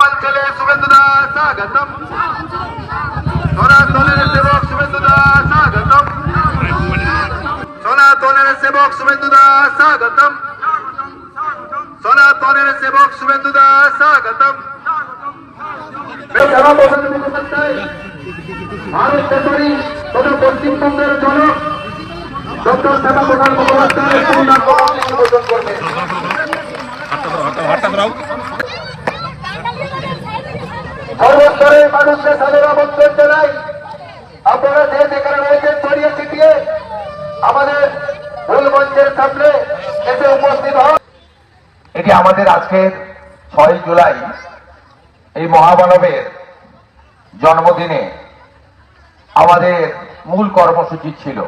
কামাল ছেলে শুভেন্দু দাস স্বাগতম। সনাতনের সেবক শুভেন্দু দাস স্বাগতম সনাতনের সেবক শুভেন্দু দাস স্বাগতম। সনাতনের সেবক শুভেন্দু দাস স্বাগতম ভারত তথা পশ্চিমবঙ্গের জনক ডক্টর শ্যামা প্রধান মুখোপাধ্যায় পূর্ণাঙ্গ করবেন মানুষকে সাদর আমন্ত্রণ জানাই। আপনারা যে যেখানে রয়েছেন ছড়িয়ে ছিটিয়ে আমাদের মূল মঞ্চের সামনে এসে উপস্থিত হন। এটি আমাদের আজকের ছয় জুলাই, এই মহামানবের জন্মদিনে আমাদের মূল কর্মসূচি ছিল।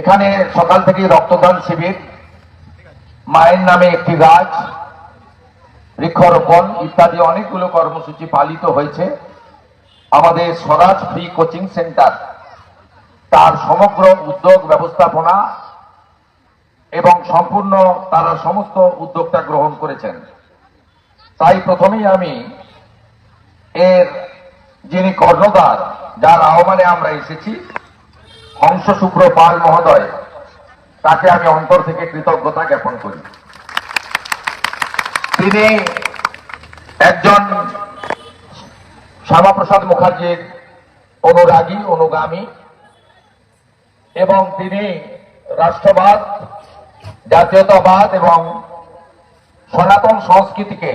এখানে সকাল থেকে রক্তদান শিবির, মায়ের নামে একটি গাছ বৃক্ষরোপণ ইত্যাদি অনেকগুলো কর্মসূচি পালিত হয়েছে। আমাদের স্বরাজ ফ্রি কোচিং সেন্টার, তার সমগ্র উদ্যোগ ব্যবস্থাপনা এবং সম্পূর্ণ তারা সমস্ত উদ্যোগটা গ্রহণ করেছেন। তাই প্রথমেই আমি এর যিনি কর্ণধার, যার আহ্বানে আমরা এসেছি হংস শুভ্র পাল মহোদয়, তাকে আমি অন্তর থেকে কৃতজ্ঞতা জ্ঞাপন করি। তিনি একজন শ্যামাপ্রসাদ মুখার্জির অনুরাগী, অনুগামী এবং তিনি রাষ্ট্রবাদ, জাতীয়তাবাদ এবং সনাতন সংস্কৃতিকে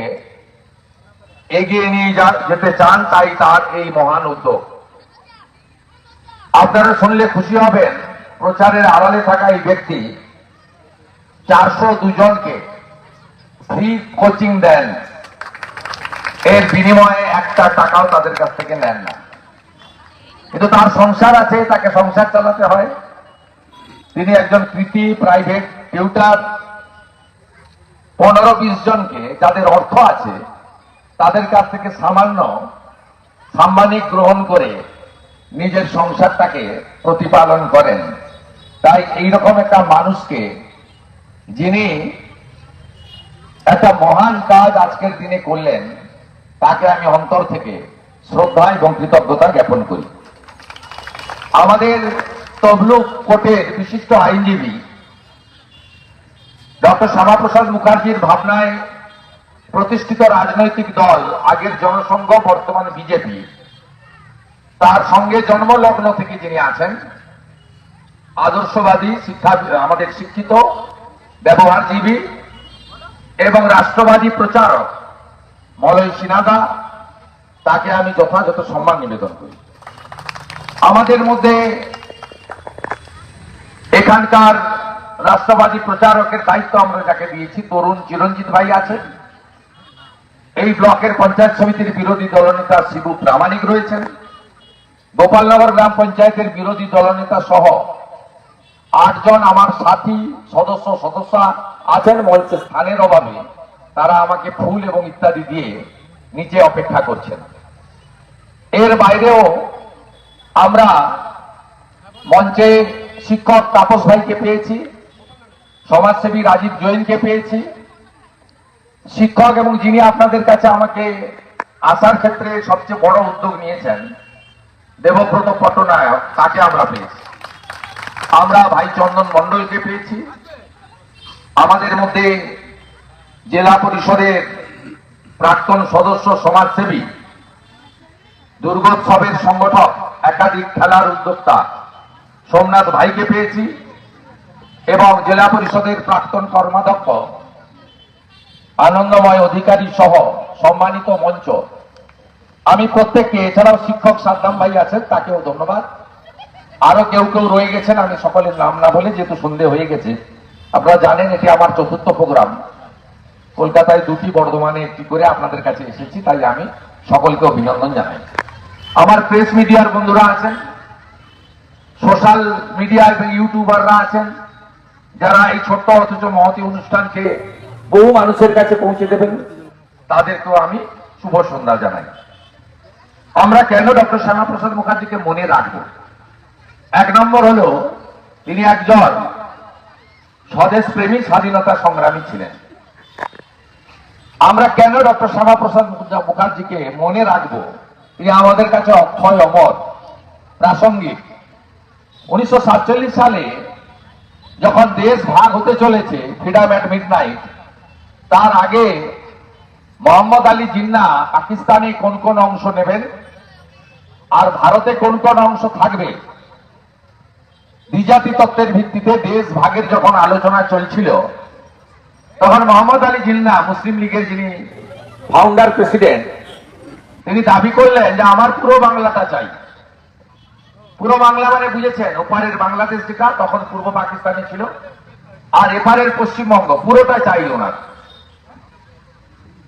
এগিয়ে নিয়ে যেতে চান তাই তার এই মহান উদ্যোগ। আপনারা শুনলে খুশি হবেন, প্রচারের আড়ালে থাকা এই ব্যক্তি চারশো দুজনকে ফ্রি কোচিং দেন। এর বিনিময়ে একটা টাকাও তাদের কাছ থেকে নেন না। কিন্তু তার সংসার আছে, তাকে সংসার চালাতে হয়। তিনি একজন কৃতি প্রাইভেট টিউটার পনেরো, বিশ জনকে যাদের অর্থ আছে, তাদের কাছ থেকে সামান্য সাম্মানিক গ্রহণ করে নিজের সংসারটাকে প্রতিপালন করেন। তাই এইরকম একটা মানুষকে যিনি একটা মহান কাজ আজকের দিনে করলেন, তাকে আমি অন্তর থেকে শ্রদ্ধা এবং কৃতজ্ঞতা জ্ঞাপন করি। আমাদের তবলুক কোর্টের বিশিষ্ট আইনজীবী, ডক্টর শ্যামাপ্রসাদ মুখার্জির ভাবনায় প্রতিষ্ঠিত রাজনৈতিক দল, আগের জনসংঘ, বর্তমান বিজেপি, তার সঙ্গে জন্মলগ্ন থেকে যিনি আছেন, আদর্শবাদী, শিক্ষা, আমাদের শিক্ষিত, ব্যবহারজীবী এবং রাষ্ট্রবাদী প্রচারক মলয় সিনাদা তাকে আমি যথাযথ সম্মান নিবেদন করি। আমাদের মধ্যে এখানকার রাষ্ট্রবাদী প্রচারকের দায়িত্ব আমরা যাকে দিয়েছি, তরুণ চিরঞ্জিত ভাই আছেন এই ব্লকের পঞ্চায়েত সমিতির বিরোধী দলনেতা শিবু প্রামাণিক রয়েছেন। গোপালনগর গ্রাম পঞ্চায়েতের বিরোধী দলনেতা সহ আটজন আমার সাথী, সদস্য, সদস্যা আছেন মঞ্চে স্থানের অভাবে তারা আমাকে ফুল এবং ইত্যাদি দিয়ে নিচে অপেক্ষা করছেন। এর বাইরেও আমরা মঞ্চে শিক্ষক তাপস ভাইকে পেয়েছি, সমাজসেবী রাজীব জৈনকে পেয়েছি। শিক্ষক এবং যিনি আপনাদের কাছে আমাকে আসার ক্ষেত্রে সবচেয়ে বড় উদ্যোগ নিয়েছেন, দেবব্রত পট্টনায়ক, তাকে আমরা পেয়েছি। আমরা ভাই চন্দন মন্ডলকে পেয়েছি। আমাদের মধ্যে জেলা পরিষদের প্রাক্তন সদস্য সমাজসেবী, দুর্গোৎসবের সংগঠক, একাধিক খেলার উদ্যোক্তা সোমনাথ ভাইকে পেয়েছি এবং জেলা পরিষদের প্রাক্তন কর্মাধ্যক্ষ, আনন্দময় অধিকারী সহ সম্মানিত মঞ্চ। আমি প্রত্যেককে, এছাড়াও শিক্ষক সাদ্দাম ভাই আছেন, তাকেও ধন্যবাদ। আরও কেউ কেউ রয়ে গেছেন, আমি সকলের নাম না বলে যেহেতু সন্ধে হয়ে গেছে। আপনারা জানেন, এটি আমার চতুর্থ প্রোগ্রাম। কলকাতায় দুটি বর্ধমানে একটি করে আপনাদের কাছে এসেছি, তাই আমি সকলকে অভিনন্দন জানাই। আমার প্রেস মিডিয়ার বন্ধুরা আছেন, সোশ্যাল মিডিয়া এবং ইউটিউবাররা আছেন, যারা এই ছোট্ট অথচ মহতি অনুষ্ঠানকে বহু মানুষের কাছে পৌঁছে দেবেন, তাদেরকেও আমি শুভ সন্ধ্যা জানাই। আমরা কেন ডক্টর শ্যামাপ্রসাদ মুখার্জিকে মনে রাখব? এক নম্বর হলো, তিনি একজন স্বদেশ প্রেমী, স্বাধীনতা সংগ্রামী ছিলেন। আমরা কেন ডক্টর শ্যামাপ্রসাদ মুখার্জিকে মনে রাখব? তিনি আমাদের কাছে অক্ষয় অমর, প্রাসঙ্গিক। উনিশশো সাতচল্লিশ সালে যখন দেশ ভাগ হতে চলেছে, ফ্রিডম অ্যাট মিড তার আগে মোহাম্মদ আলী জিন্না পাকিস্তানে কোন কোন অংশ নেবেন? আর ভারতে কোন কোন অংশ থাকবে? দ্বিজাতি তত্ত্বের ভিত্তিতে দেশ ভাগের যখন আলোচনা চলছিল, তখন মোহাম্মদ আলী জিন্না, মুসলিম লীগের যিনি ফাউন্ডার প্রেসিডেন্ট তিনি দাবি করলেন যে আমার পুরো বাংলাটা চাই। পুরো বাংলা মানে বুঝেছেন, ওপারের বাংলাদেশ যেটা, তখন পূর্ব পাকিস্তানে ছিল, আর এপারের পশ্চিমবঙ্গ, পুরোটা চাই ওনার।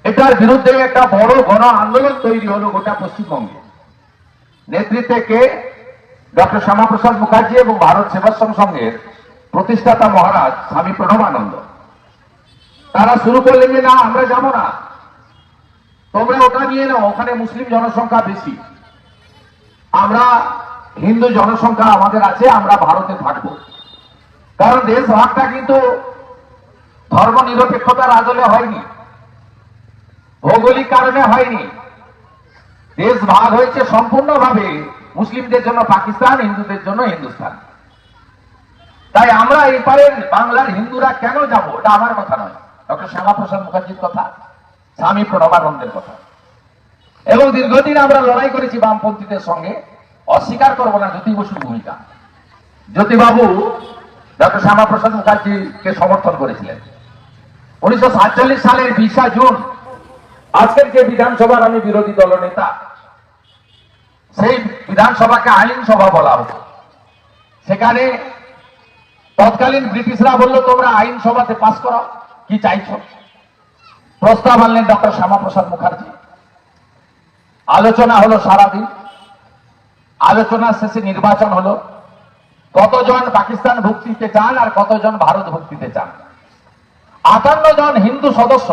এটার বিরুদ্ধে একটা বড় গণ আন্দোলন তৈরি হলো গোটা পশ্চিমবঙ্গে। নেতৃত্বে কে? ডক্টর শ্যামাপ্রসাদ মুখার্জি এবং ভারত সেবাশ্রম সংঘের প্রতিষ্ঠাতা মহারাজ স্বামী প্রণবানন্দ। তারা শুরু করলেন যে, না, আমরা যাব না। তোমরা ওটা নিয়ে নাও, ওখানে মুসলিম জনসংখ্যা বেশি। আমরা হিন্দু জনসংখ্যা আমাদের আছে, আমরা ভারতে থাকব। কারণ দেশ ভাগটা কিন্তু ধর্ম নিরপেক্ষতার আদলে হয়নি। ভৌগোলিক কারণে হয়নি। দেশ ভাগ হয়েছে সম্পূর্ণভাবে মুসলিমদের জন্য পাকিস্তান, হিন্দুদের জন্য হিন্দুস্তান। তাই আমরা এপারের বাংলার হিন্দুরা কেন যাব? এটা আমার কথা নয়। ডক্টর শ্যামাপ্রসাদ মুখার্জির কথা, স্বামী প্রণবানন্দের কথা। এবং দীর্ঘদিন আমরা লড়াই করেছি বামপন্থীদের সঙ্গে, অস্বীকার করব না জ্যোতি বসুর ভূমিকা। জ্যোতিবাবু ডক্টর শ্যামাপ্রসাদ মুখার্জিকে সমর্থন করেছিলেন। উনিশশো সাতচল্লিশ সালের বিশা জুন, আজকের যে বিধানসভার আমি বিরোধী দলনেতা সেই বিধানসভাকে আইনসভা বলা হতো সেখানে তৎকালীন ব্রিটিশরা বলল, তোমরা আইন আইনসভাতে পাস করো। কি চাইছো? প্রস্তাব আনলেন ডক্টর শ্যামাপ্রসাদ মুখার্জি। আলোচনা হলো সারাদিন। আলোচনা শেষে নির্বাচন হলো। কতজন পাকিস্তান ভুক্তিতে চান আর কতজন ভারত ভুক্তিতে চান? আটান্ন জন হিন্দু সদস্য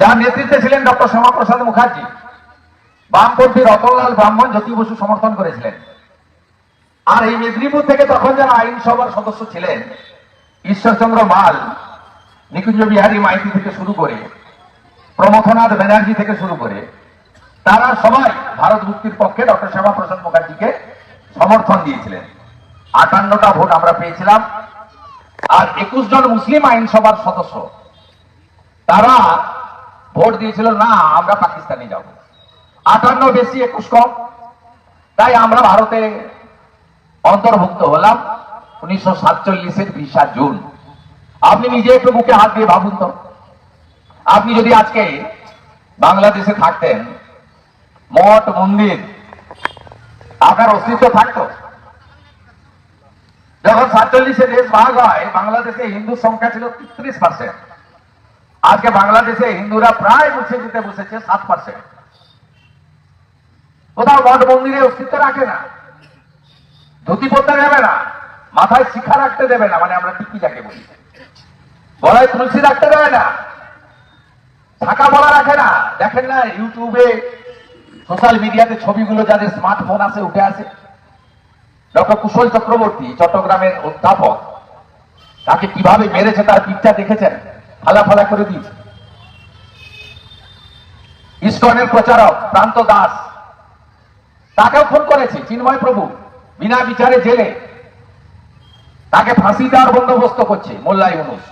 যার নেতৃত্বে ছিলেন ডক্টর শ্যামাপ্রসাদ মুখার্জি। বামপন্থী রতনলাল ব্রাহ্মণ জ্যোতি বসু সমর্থন করেছিলেন। আর এই মেদিনীপুর থেকে তখন যারা আইনসভার সদস্য ছিলেন, ঈশ্বরচন্দ্র মাল, নিকুঞ্জ বিহারী মাইতি থেকে শুরু করে, প্রমথনাথ ব্যানার্জি থেকে শুরু করে, তারা সবাই ভারত মুক্তির পক্ষে ডক্টর শ্যামাপ্রসাদ মুখার্জিকে সমর্থন দিয়েছিলেন। আটান্নটা ভোট আমরা পেয়েছিলাম। আর একুশ জন মুসলিম আইনসভার সদস্য, তারা ভোট দিয়েছিল, না, আমরা পাকিস্তানে যাব। আটান্ন বেশি একুশ কম। তাই আমরা ভারতে অন্তর্ভুক্ত হলাম উনিশশো সাতচল্লিশের বিশা জুন। আপনি নিজে একটু বুকে হাত দিয়ে ভাবুন তো। আপনি যদি আজকে বাংলাদেশে থাকতেন, মঠ, মন্দির, আপনার অস্তিত্ব থাকতো। যখন সাতচল্লিশে দেশ ভাগ হয়, বাংলাদেশে হিন্দু সংখ্যা ছিল ত্রিশ পার্সেন্ট আজকে বাংলাদেশে হিন্দুরা প্রায় মুছে দিতে বসেছে সাত পার্সেন্ট কোথাও মঠ মন্দিরে অস্তিত্ব রাখে না। ধুতি পরতে দেবে না, মাথায় শিখা রাখতে দেবে না মানে আমরা টিকি যাকে বলি। গলায় তুলসী রাখতে দেবে না থাকা বলা রাখে না। দেখেন না, ইউটিউবে, সোশ্যাল মিডিয়াতে ছবিগুলো যাদের স্মার্টফোন আছে, উঠে আসে। ডক্টর কুশল চক্রবর্তী, চট্টগ্রামের অধ্যাপক, তাকে কীভাবে মেরেছে তার পিকচার দেখেছেন? ফালা ফালা করে দিয়েছে। ইস্কনের প্রচারক, প্রান্ত দাস তাকেও ফোন করেছে, চিন্ময় প্রভু, বিনা বিচারে জেলে। তাকে ফাঁসি দেওয়ার বন্দোবস্ত করছে মোল্লা ইউনুস।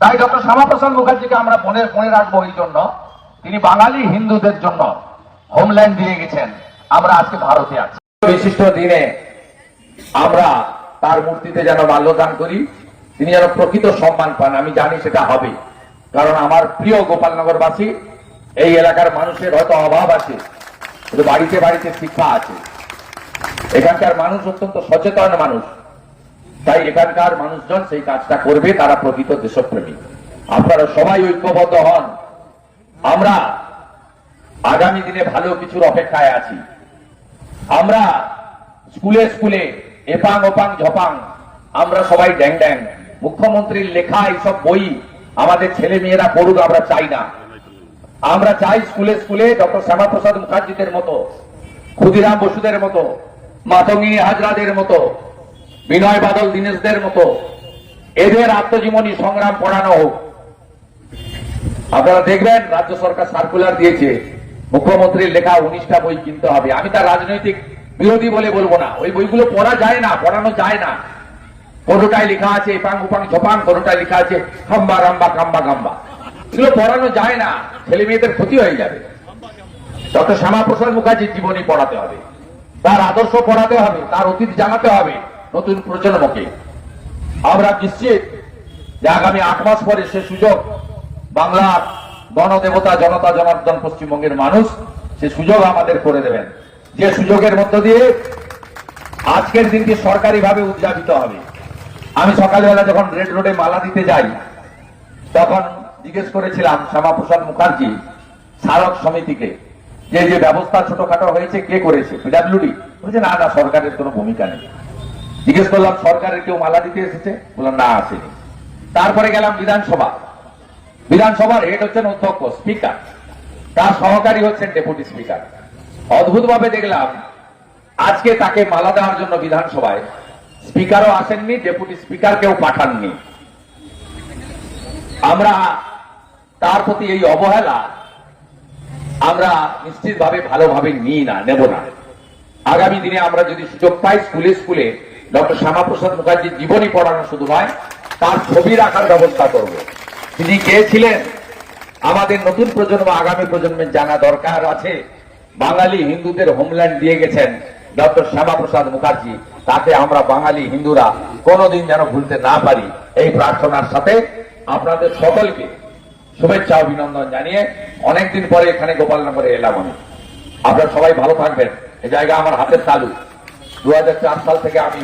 তাই ডক্টর শ্যামাপ্রসাদ মুখার্জিকে আমরা মনে মনে রাখব এই জন্য, তিনি বাঙালি হিন্দুদের জন্য হোমল্যান্ড দিয়ে গেছেন। আমরা আজকে ভারতে আছি। বিশিষ্ট দিনে আমরা তার মূর্তিতে যেন মাল্যদান করি, তিনি যেন প্রকৃত সম্মান পান, আমি জানি সেটা হবে। কারণ আমার প্রিয় গোপালনগরবাসী, এই এলাকার মানুষের হয়তো অভাব আছে। কিন্তু বাড়িতে বাড়িতে শিক্ষা আছে। এখানকার মানুষ অত্যন্ত সচেতন মানুষ। তাই এখানকার মানুষজন সেই কাজটা করবে, তারা প্রকৃত দেশপ্রেমী। আপনারা সবাই ঐক্যবদ্ধ হন। আমরা আগামী দিনে ভালো কিছুর অপেক্ষায় আছি। আমরা স্কুলে স্কুলে এপাং ওপাং ঝপাং, আমরা সবাই ড্যাং ড্যাং। মুখ্যমন্ত্রীর লেখা এইসব বই আমাদের ছেলে মেয়েরা পড়ুক, আমরা চাই না। আমরা চাই স্কুলে স্কুলে ডক্টর শ্যামাপ্রসাদ মুখার্জিদের মতো, ক্ষুদিরাম বসুদের মতো, মাতঙ্গিনী হাজরাদের মতো, বিনয় বাদল দীনেশদের মতো, এদের আত্মজীবনী সংগ্রাম পড়ানো হোক। আপনারা দেখবেন রাজ্য সরকার সার্কুলার দিয়েছে, মুখ্যমন্ত্রীর লেখা উনিশটা বই কিনতে হবে। আমি তার রাজনৈতিক বিরোধী বলে বলব না। ওই বইগুলো পড়া যায় না, পড়ানো যায় না। কোনোটায় লেখা আছে পাং উপাং ঝপাং, কোনোটায় লেখা আছে হাম্বা রাম্বা কাম্বা গাম্বা। এগুলো পড়ানো যায় না, ছেলে মেয়েদের ক্ষতি হয়ে যাবে। ডক্টর শ্যামাপ্রসাদ মুখার্জির জীবনী পড়াতে হবে, তার আদর্শ পড়াতে হবে, তার অতীত জানাতে হবে নতুন প্রজন্মকে। আমরা নিশ্চিত যে আগামী আট মাস পরে সে সুযোগ বাংলার গণদেবতা, জনতা, জনার্দন পশ্চিমবঙ্গের মানুষ সে সুযোগ আমাদের করে দেবেন। যে সুযোগের মধ্য দিয়ে আজকের দিনটি সরকারিভাবে উদযাপিত হবে। আমি সকালবেলা যখন রেড রোডে মালা দিতে যাই, তখন জিজ্ঞেস করেছিলাম শ্যামাপ্রসাদ মুখার্জি, স্মারক সমিতিকে, যে যে ব্যবস্থা ছোটখাটো হয়েছে, কে করেছে? পিডাব্লিউডি বলছে, না না, সরকারের কোনো ভূমিকা নেই। জিজ্ঞেস করলাম, সরকারের কেউ মালা দিতে এসেছে? বললাম, না, আসেনি। তারপরে গেলাম বিধানসভা। বিধানসভার হেড হচ্ছেন অধ্যক্ষ, স্পিকার। তার সহকারী হচ্ছেন ডেপুটি স্পিকার। অদ্ভুতভাবে দেখলাম, আজকে তাকে মালা দেওয়ার জন্য বিধানসভায় স্পিকারও আসেননি, ডেপুটি স্পিকারকেও পাঠাননি। আমরা তার প্রতি এই অবহেলা আমরা নিশ্চিতভাবে ভালোভাবে নিই না, নেব না। আগামী দিনে আমরা যদি সুযোগ পাই স্কুলে স্কুলে ডক্টর শ্যামাপ্রসাদ মুখার্জির জীবনী পড়ানো শুধু নয় তার ছবি রাখার ব্যবস্থা করব। তিনি কে আমাদের নতুন প্রজন্ম, আগামী প্রজন্মের জানা দরকার আছে। বাঙালি হিন্দুদের হোমল্যান্ড দিয়ে গেছেন ডক্টর শ্যামাপ্রসাদ মুখার্জি। তাতে আমরা বাঙালি হিন্দুরা কোনোদিন যেন ভুলতে না পারি। এই প্রার্থনার সাথে আপনাদের সকলকে শুভেচ্ছা, অভিনন্দন জানিয়ে অনেকদিন পরে এখানে গোপালনগরে এলাম আমি। আপনারা সবাই ভালো থাকবেন। এই জায়গা আমার হাতের তালু। দু হাজার চার সাল থেকে আমি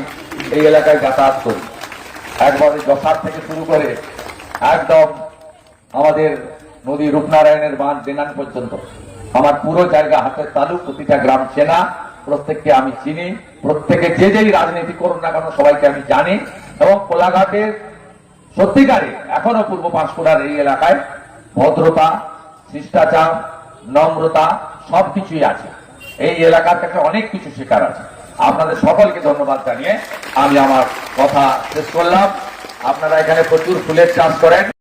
এই এলাকায় যাতায়াত করি। একবারে যশার থেকে শুরু করে একদম আমাদের নদী রূপনারায়ণের বাঁধ বেনান পর্যন্ত। আমার পুরো জায়গা হাতের তালু, প্রতিটা গ্রাম চেনা, প্রত্যেককে আমি চিনি, প্রত্যেকে যে যেই রাজনীতি করুন না কেন সবাইকে আমি জানি। এবং কোলাঘাটের সত্যিকারে এখনও পূর্ব পাঁশকুড়ার এই এলাকায় ভদ্রতা, শিষ্টাচার, নম্রতা সবকিছুই আছে। এই এলাকার থেকে অনেক কিছু শেখার আছে। আপনাদের সকলকে ধন্যবাদ জানিয়ে আমি আমার কথা শেষ করলাম। আপনারা এখানে প্রচুর ফুলের চাষ করেন।